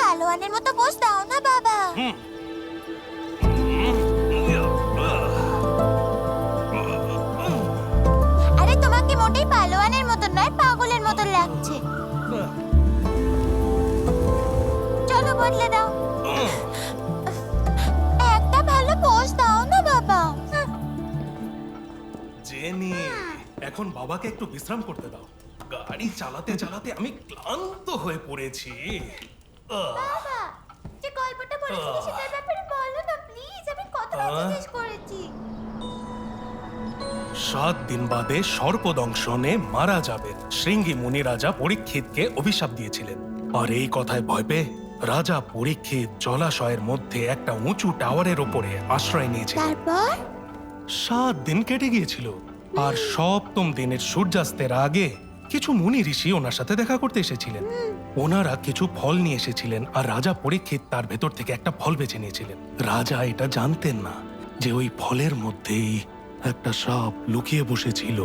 পালোয়ানের মতো পোজ দাও না বাবা? আরে তোমাকে মোটেই পালোয়ানের মতো নয় পাগলের মতো লাগছে। চলো বদলে দাও। একটা ভালো পোজ দাও না বাবা। জেনি এখন বাবাকে একটু বিশ্রাম করতে দাও। গাড়ি চালাতে চালাতে আমি ক্লান্ত হয়ে পড়েছি। বাবা যে গল্পটা বলেছিলে সেটার ব্যাপারে বলো না প্লিজ আমি কতবার জিজ্ঞেস করেছি। সাত দিন বাদে সর্পদংশনে মারা যাবেন। শৃঙ্গী মুনি রাজা পরীক্ষিতকে অভিশাপ দিয়েছিলেন। আর এই কথায় ভয় পেয়ে রাজা পরীক্ষিত জলাশয়ের মধ্যে একটা উঁচু টাওয়ারের ওপরে আশ্রয় নিয়েছিলেন। তারপর? সাত দিন কেটে গিয়েছিল। আর সপ্তম দিনের সূর্যাস্তের আগে কিছু মুনি ঋষি ওনার সাথে দেখা করতে এসেছিলেন। ওনারা কিছু ফল নিয়ে এসেছিলেন আর রাজা পরীক্ষিত তার ভেতর থেকে একটা ফল বেছে নিয়েছিলেন। রাজা এটা জানতেন না যে ওই ফলের মধ্যেই একটা সাপ লুকিয়ে বসেছিল।